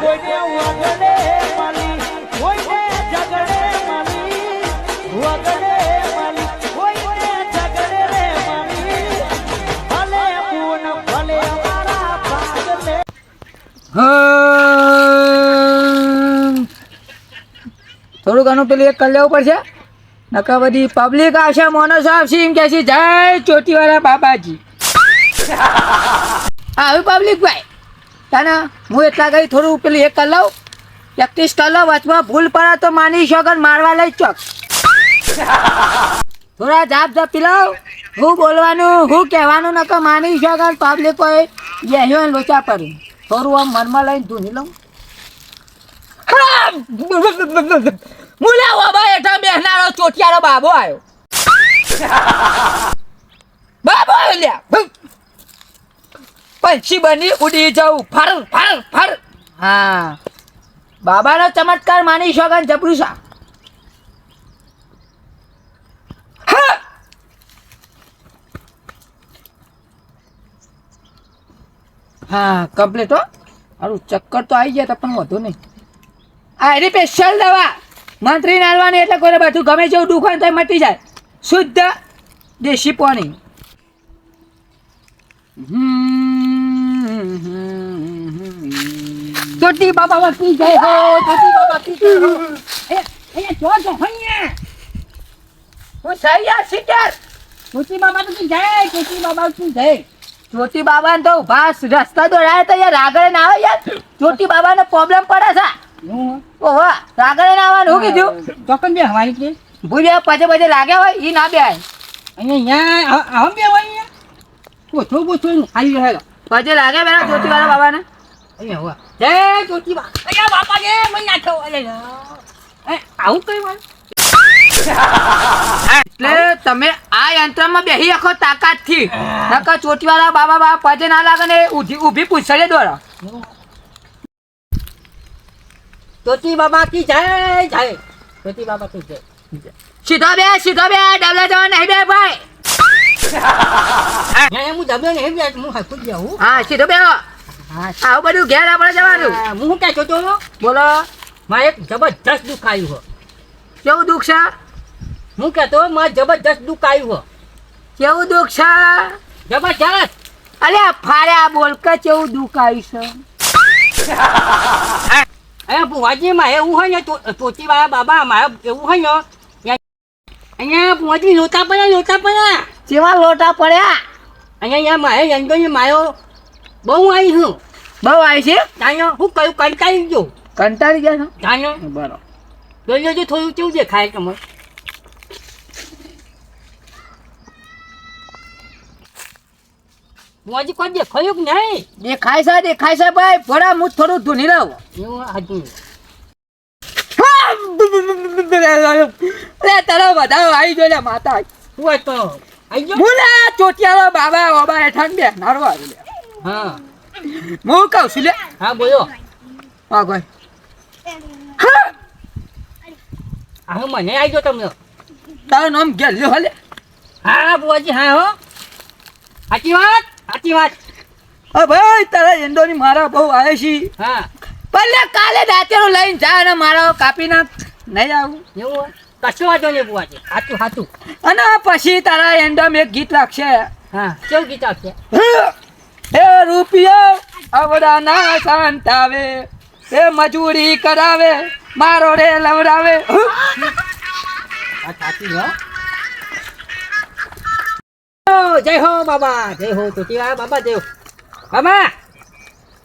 કોઈને વગડે માલી કોઈને ઝગડે માલી વગડે માલી કોઈને ઝગડે રે માલી. ભલે પૂન ભલે અમારા ભાગલે. થોડું ઘણું પેલું એક કરી લેવું પડશે. નકા બધી પબ્લિક આવશે મોનસ આવશે એમ કે છે જય ચોટીવાળા બાબાજી. આવી પબ્લિક ભાઈ. તને, હું એટલા ગઈ થોડું પેલું એક કરી લઉં. પ્રેક્ટિસ કરી લઉં વચમાં ભૂલ પડે તો માની શોગન મારવા લઈ ચોક. થોડા જાપ જાપ પીલાવ હું બોલવાનું, હું કહેવાનું નકો માની શોગન પબ્લિક કોઈ યહ્યો ને લોચા પડ્યું થોડું આમ મનમાં લઈને ધૂની લઉં. મુલા બાબા હેઠા બેહનારો ચોટિયારો બાબો આવ્યો. બાબો આવ્યો. પંછી બની ઉડી જાઉં. ફર ફર ફર. હા. બાબાનો ચમત્કાર માની શોગન જબરુસા હા. હા કમ્પ્લીટ હો. મારું ચક્કર તો આવી ગયા તા પણ વધુ નહીં. આ એની સ્પેશિયલ દવા. મંત્રી નાલવાની એટલે કોઈ બધું ગમે જેવું દુખાય તો મટી જાય. શુદ્ધ દેશી પાણી. ચોટી બાબા વતી જાય હો ચોટી બાબા પી જાય હો. એ એ જો હું સૈયા સિટર. ચોટી બાબા કી જાય ચોટી બાબા કી જાય. ચોટી બાબા તો ઊભા રસ્તા દોડાય તો યાર આગળ ના આવે યાર. ચોટી બાબાનો પ્રોબ્લેમ પડે છે. ઓહો આગળ ના આવવાનું હું કીધું? ચોકન બે હવાની કે ભૂલ્યા પજે પજે લાગ્યા હોય એ ના બે અહીંયા આમ બે હોય ઓછો ઓછો આવી રહ્યો પજે લાગે બેરા ચોટી વાળા બાબાને? અહીંયા હોવા. જય ચોટી બા બાપા મને આવું કઈ વાત એટલે તમે આ યંત્રમાં બેહી આખો તાકાતથી નકર ચોટી વાળા બાબા બાબા પજે ના લાગે ને ઊભી ઊભી પૂછડે દોરા. ચોટી બાબા કી જય જય. ચોટી બાબા કી જય. સીધો બે સીધો બે ડબલા જવા નહીં બે ભાઈ. હું દબ્યો નહીં બે હું હાથું જ જાઉં. હા સીધો બે હા આવું બધું ઘેર આપણે જવાનું. હું શું કહેતો હતો બોલો. મારે એક જબરજસ્ત દુઃખ આવ્યું હો. કેવું દુઃખ છે? હું કહેતો મારે જબરજસ્ત દુઃખ આવ્યું હો. કેવું દુઃખ છે? જબરજસ્ત. અરે ફારે આ બોલ કે કેવું દુઃખ આવ્યું છે? અહીંયા ભુવાજી મારે એવું હોય ને ચોચી વાળા બાબા મારે એવું હોય ને અહીંયા ભુવાજી લોટા પડ્યા લોટા પડ્યા. કેવા લોટા પડ્યા? અહીંયા મારે રંગોની માયો બહુ આવી છું બહુ આવી છે? તાનો હું કયું કંટાળી ગયો. કંટાળી ગયા છો? બરાબર. જોઈ લેજો થોડું કેવું દેખાય તમે ભુવાજી કોઈ દેખાયું કે નહીં? દેખાય છે દેખાય છે ભાઈ ભોળા હું થોડું ધૂની લઉં એવું હતું અરે તારા બધા આવી જો લે માતા હોય તો આવી ગયો? મુલા ચોટિયાળો બાબા બાબા હેઠાણ બે આવી લે હા. હું કહું છું લે હા બોલો. હા ભાઈ. હા. મને આવી ગયો તમને. તારું નામ ગેલ્યો હલે. હા બુવાજી હા હો. સાચી વાત? સાચી વાત. હા ભાઈ તારા એંડોની મારા બહુ આવે છે. હા. ભલે કાલે દાંતેરું લઈને જાય અને મારા કાપી નાખ નહીં આવું. એવું કશું વાંધો નહીં બુવાજી સાચું સાચું અને પછી તારા એન્ડમ એક ગીત લાગશે હા કેવું ગીત આવશે? હે રૂપિયો અવડા ના સંતાવે એ મજૂરી કરાવે મારો રે લવડાવે. હો. જય હો બાબા જય હો તો બાબા જય હો. બાબા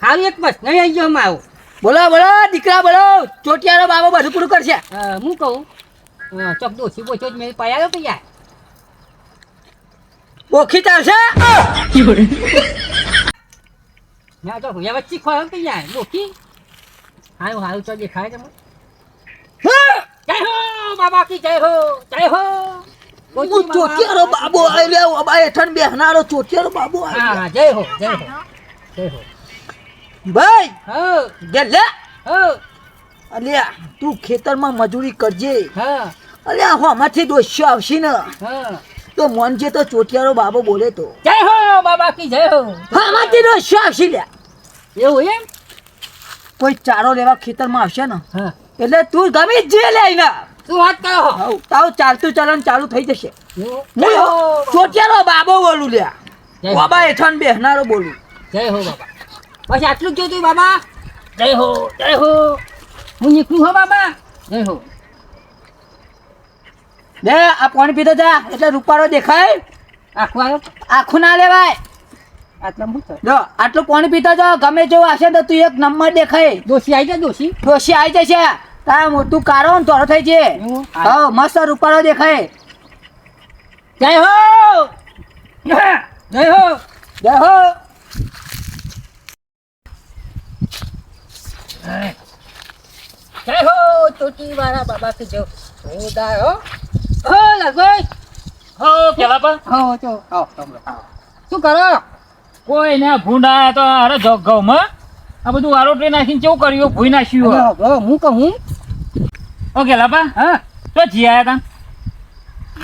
હાલ એક બસ નહીં આવી ગયો આવું બોલો બોલો દીકરા બોલો ચોટિયારો બાબો બધું પૂરું કરશે. હું કહું? ચોક દોશી બોછો જ મેં પાયા કે યાર? ઓખી ચાલશે ના તો હવે વચ્ચે ખોયો કે યાર બોકી હારું હારું તો દેખાય તમે જય હો બાબા કી જય હો જય હો હું ચોટિયારો બાબો આવ્યો બાબા હેઠળ બેહનારો ચોટિયારો બાબો આવ્યો હા જય હો જય હો જય હો ભાઈ હો ગેલ લે હો અલ્યા તું ખેતરમાં મજૂરી કરજે હા અલ્યા હોમાંથી દોસ્યો આવશે ને હા તો મોનજે તો ચોટિયારો બાબો બોલે તો જય હો બાબા કી જય હો હોમાંથી દોસ્યો આવશે લ્યા એવું એમ? કોઈ ચારો લેવા ખેતરમાં આવશે ને? એટલે તું ગમે જે લઈને શું વાત કરો તાવ ચાલતું ચાલન ચાલુ થઈ જશે. એવું? બાબો. બોલું લ્યા. બાબા હેઠળ બેહનારો બોલું. જય હો બાબા. બસ આટલું જ જોતું બાબા? જય હો જય હો. હું નીકળું હો બાબા? જય હો. લે આ પાણી પીધો જા. એટલે રૂપારો દેખાય. આખું આવ્યો આખું ના લેવાય. આટલા પાણી પીતા જાવ ગમે જેવું હશે તો તું એક નંબર દેખાય. દોશી આવી જાય દોશી દોશી આવી જશે. તારા મોટું કારો ને ધોળો થઈ છે હા મસ્ત રૂપાળો દેખાય. જય હો! જય હો! જય હો! જય હો ચોટી વાળા બાબા કે જો. હું દાય હો. હો હો કેલા પર હો તો આવો તમે. શું કરો? કોઈ ને ભૂંડા તો અરે ઘઉંમાં? આ બધું આરોટે નાખીને કેવું કર્યું? ભૂઈ નાખ્યું હો. કહું? હું ઓકે લાપા હા? તો જી આયા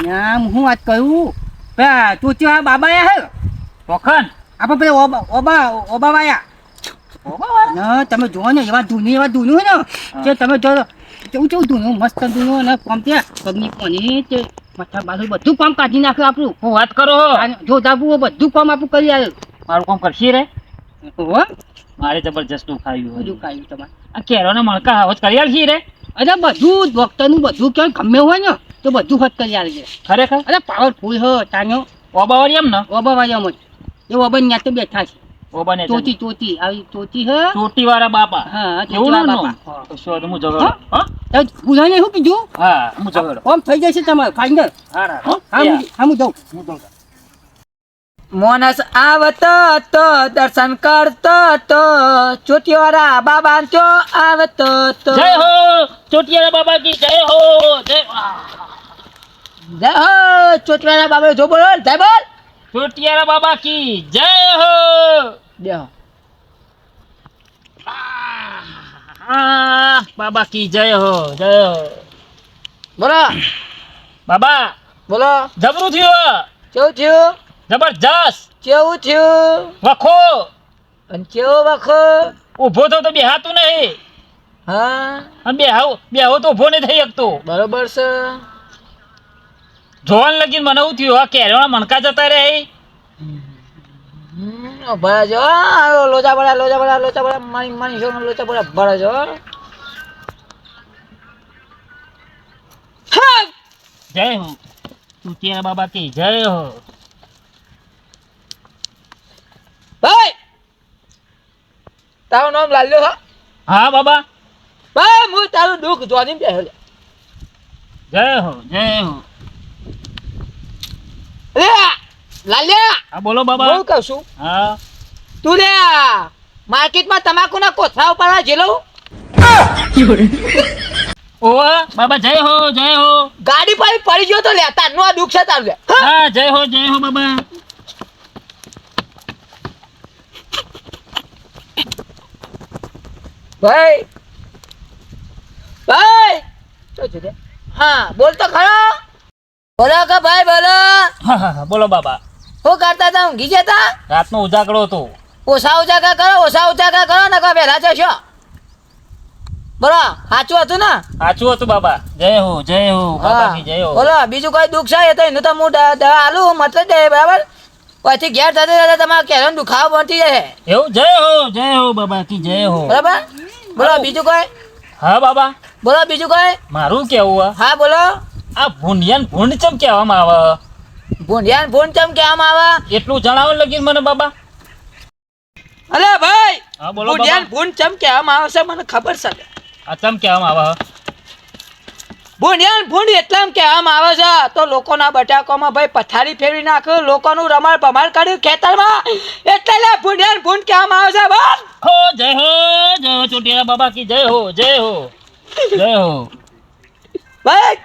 નામ હું વાત કહું? પેલા તું ત્યાં બાબા આયા હે? તા વખન આપણે પેલા ઓબા ઓબા ઓબા વાયા ના તમે જો ને એવા ધૂની એવા ધૂનું હોય ને. કે તમે જો કેવું કેવું ધૂનું? મસ્ત ધૂનું અને કોમ ત્યાં. પગની કોની તે મથા બાજુ બધું કામ કાઢી નાખ્યું આપણું. હું વાત કરો. જો દાબુ બધું કામ આપણું કરી આવ્યું મારું કામ કરશી રે? હો. મારે જબરજસ્ત દુખાયું બધું બધું કાઢ્યું તમારે. આ કેરોના મણકા હાવજ કરી આલશી રે? અરે બધું વખતનું બધું ક્યાંય ગમે હોય ને તો બધું હદ કરી આવે ખરેખર? અરે પાવરફુલ હ તાનો ઓબાવાળી એમ ને? ઓબાવાળી એમ જ. એ ઓબન ત્યાં તો બેઠા છે. ઓબને ચોટી ચોટી આવી ચોટી હ. ચોટી વાળા બાપા. હા એવું ના બાપા. તો શું હું જગડો હા? તો ભૂલાને હું કીધું? હા હું જગડો ઓમ થઈ જશે તમારે ખાઈ હા હું- હા હું જાઉં. હું જગડો મોનસ આવતો તો દર્શન કરતો તો ચોટીવાળા બાબા તો આવતો તો. જય હો ચોટિયારા બાબા કી જય હો જય જય હો ચોટીવાળા બાબા જો બોલ જય બોલ. ચોટિયારા બાબા કી જય હો. જય આ બાબા કી જય હો જય હો. બોલો. બાબા બોલો. જબરું થયું કેવું થયું? જબરજસ્ત. કેવું થયું? વખો. અને કેવો વખો? ઊભો તો તો બેહાતું નહીં. હા? અને બેહાવ બેહો તો ઊભો નહીં થઈ શકતો. બરોબર છે. જોવાન લગીન મને એવું થયું આ કેરવાના મણકા જતા રહે હમ, ભરા જો લોચા બડા લોચા બડા લોચા બડા માણી માણી છો લોચા બડા ભરા જો જય હો. ચોટિયારા બાબા કે જય હો. ભાઈ! તારું નામ લાલ્યો હા. હા બાબા. ભાઈ હું તારું દુઃખ જોવાની બેહ્યો લે. જય હો જય હો. લે લાલ્યા! હા બોલો બાબા. હું કહું છું? હા. તું લે માર્કેટમાં તમાકુના કોથળા ઉપાડવા જેલો? ઓ બાબા જય હો જય હો. ગાડી પર પડી ગયો તો લે તારનું આ દુઃખ છે તારું લે? હા જય હો જય હો બાબા. ભાઈ. ભાઈ. શું છે તે? હા બોલ તો ખરો. બોલો કે ભાઈ બોલો. હા હા હા બોલો બાબા. શું કરતા હતા ઊંઘી ગયા હતા? રાતનો ઉજાગરો હતો. ઓછા ઉજાગા કરો ઓછા ઉજાગા કરો ને કોઈ વહેલા જશો બોલો સાચું હતું ને? સાચું હતું બાબા. જય હો જય હો જય હો. બોલો બીજું કોઈ દુઃખ છે? એ તો એનું તો હું દવા દવા આલું મતલબ દે બરાબર? પછી ઘેર થતા તમારે તમારા કેરો દુખાવો બનતી જાય એવું? જય હો જય હો બાબા કી જય હો. બરાબર? બોલો બીજું કોઈ? હા બાબા. બોલો બીજું કોઈ? મારું કેવું હા? બોલો. આ ભૂંડિયાન ભૂંડ ચમ કહેવામાં આવે? ભૂંડિયાન ભૂંડ ચમ કહેવામાં આવે? એટલું જણાવો લગીન મને બાબા. અલે ભાઈ! હા બોલો ભૂંડિયાન ભૂંડ ચમ કહેવામાં આવે છે મને ખબર છે આ ચમ કહેવામાં આવે ભૂંડિયાન ભૂંડ એટલા કહેવામાં આવે છે તો લોકોના બટાકામાં ભાઈ પથારી ફેરવી નાખ્યું લોકોનું રમાડ ભમાડ કર્યું ખેતરમાં. એટલે ભૂંડિયાન ભૂંડ કહેવામાં આવે હો બાબા કી જય હો જય હો જય હો. બસ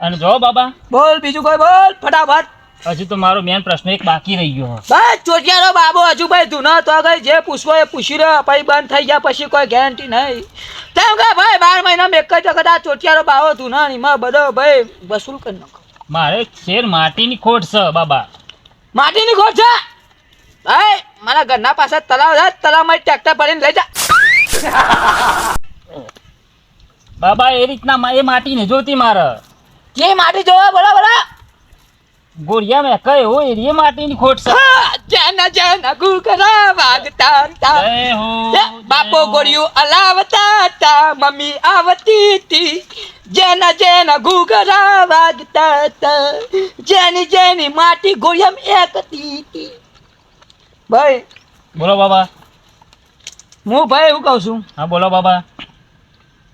અને જો બાબા બોલ બીજું કોઈ બોલ ફટાફટ. હજુ તો મારો મેન પ્રશ્ન એક બાકી રહી ગયો. બસ ચોટિયારો બાબો હજુ ભાઈ ધૂનો તો ગઈ જે પૂછવો એ પૂછી રહ્યો પછી બંધ થઈ ગયા પછી કોઈ ગેરંટી નહીં. તેમ કે ભાઈ બાર મહિનામાં એક જ વખત આ ચોટિયારો બાવો ધૂનો એમાં બધો ભાઈ વસૂલ કરી નાખો. મારે શેર માટીની ખોટ છે બાબા. માટીની ખોટ છે? ભાઈ મારા ઘરના પાસે તલાવ છે તલાવમાં ટ્રેક્ટર ભરીને લઈ જા. બાબા એ રીતના એ માટી ને જોતી મારે. કે માટી જોવા બોલા બોલા. ગોળિયા મેં કયો એ માટી ની ખોટ છે. હા, જેના જેના ઘૂઘરા વાગતા તા. હો બાપો ગોળિયું અલાવતા તા મમ્મી આવતી તી જેના જેના ઘૂઘરા વાગતા તા જેની જેની માટી ગોળિયામાં એકતી તી ભાઈ બોલો બાબા. હું ભાઈ એવું કહું છું. હા બોલો બાબા.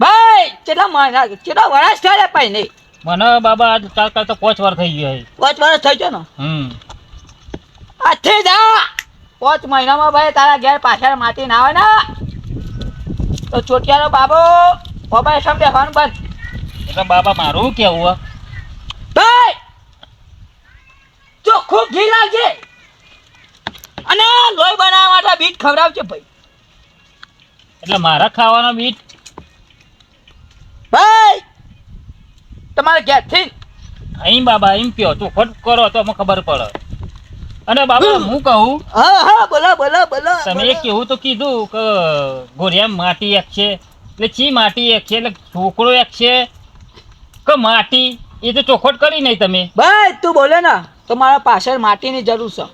ભાઈ કેટલા મહિના કેટલા વર્ષ થયા ભાઈ નહીં? મને બાબા આજ કાલ કાલ તો પાંચ વાર થઈ ગયો પાંચ વર્ષ થઈ ગયો ને? હમ. આથી જા! પાંચ મહિનામાં ભાઈ તારા ઘેર પાછળ માટી ના આવે ને. તો ચોટિયાનો બાબો મોબાઈલ સામે બેસવાનું બંધ. એટલે બાબા મારું કેવું? ભાઈ ચોખ્ખું ઘી લાગજે અને લોહી બનાવવા માટે બીજ ખવડાવજે ભાઈ. એટલે મારા ખાવાનો બીટ ભાઈ તમારે ક્યાંથી? અહીં બાબા એમ કયો તું ખોટ કરો તો મને ખબર પડે. અને બાબા હું કહું હા હા બોલો બોલો બોલો તમે એ કેવું તો કીધું કે ગોરિયા માટી એક છે એટલે ચી માટી એક છે એટલે છોકરો એક છે કે માટી એ તો ચોખવટ કરી નહીં તમે. ભાઈ તું બોલે ને તો મારા પાછળ માટીની જરૂર છે.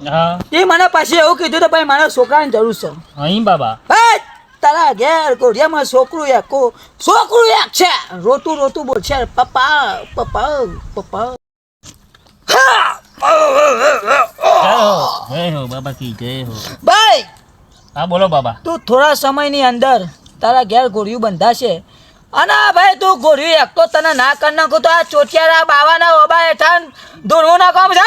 એ મને પાછી એવું કીધું તો ભાઈ મારા છોકરાની જરૂર છે. અહીં બાબા. ભાઈ તારા ઘેર કોઢિયામાં છોકરું એક કો છોકરું એક છે. રોતું રોતું બોલ છે પપ્પા પપ્પા. પપ્પા બાબા કી જય હો ભાઈ! હા બોલો બાબા. તું થોડા સમયની અંદર તારા ઘેર ગોળિયું બંધાશે. અને ભાઈ તું ગોળિયું એક તો તને ના કર નાખું તો આ ચોટિયારા બાવાના ઓબા હેઠળ ધોરવું ના કામ છે?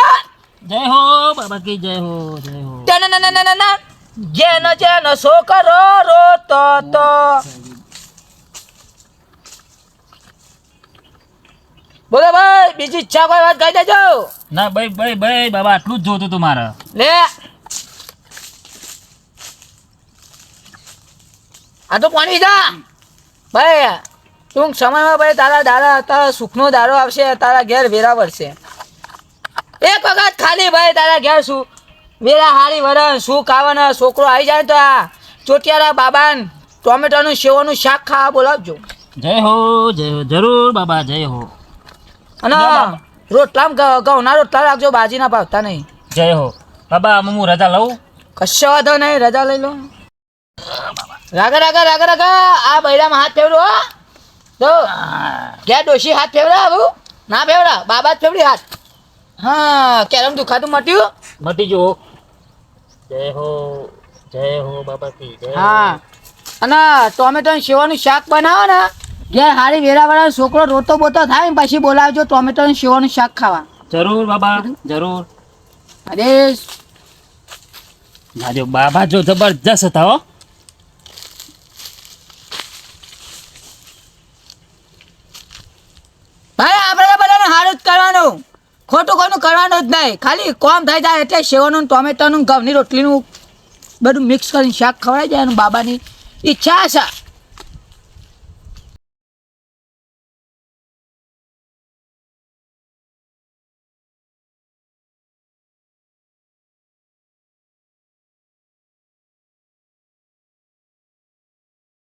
જય હો બાબા કી જય હો જય હો. ના ના ના ના ના ના. જેનો જેનો છોકરો રોતો તો. બોલો ભાઈ બીજી ઈચ્છા કોઈ વાત કહી દેજો. ના ભાઈ ભાઈ ભાઈ બાબા આટલું જ જોતું તું મારે. લે. આ તો પાણી જા ભાઈ ટૂંક સમયમાં ભાઈ તારા દાડા તારા સુખનો દારો આવશે તારા ઘેર વેરા વળશે. એક વખત ખાલી ભાઈ તારા ઘેર શું વેરા હારી વરણ શું ખાવાના? છોકરો આવી જાય તો આ ચોટિયારા બાબાન ટોમેટાનું સેવાનું શાક ખાવા બોલાવજો. જય હો જય હો જરૂર બાબા જય હો. અને ના બાબા. ઘઉંના રોટલા રાખજો બાજીના ભાવતા નહીં. જય હો. બાબા હું રજા લઉં? કશો વાંધો નહીં રજા લઈ લો. રાગા રાગા રાગા રાગા આ બૈરામાં હાથ ફેવડો હો. તો ક્યાં ડોશી હાથ ફેવડા આવું? ના ફેવડા બાબા જ ફેવડી હાથ. હા કેરમ દુખાતું મટ્યું? મટી જો જય હો જય હો બાબા કી જય હા. અને ટોમેટો શેવાનું શાક બનાવો ને ઘેર હારી વેરાવાળા છોકરો રોતો બોતો થાય ને પછી બોલાવજો ટોમેટો શેવાનું શાક ખાવા. જરૂર બાબા જરૂર. અરે માજો બાબા જો જબરજસ્ત હતા હો. ભાઈ આપણે તો બધાને સારું જ કરવાનું ખોટું કોઈનું કરવાનું જ નહીં. ખાલી કોમ થઈ જાય એટલે સેવાનું ટોમેટોનું, ઘઉંની રોટલીનું બધું મિક્સ કરીને શાક ખવડાવી જાય એનું બાબાની ઈચ્છા છે.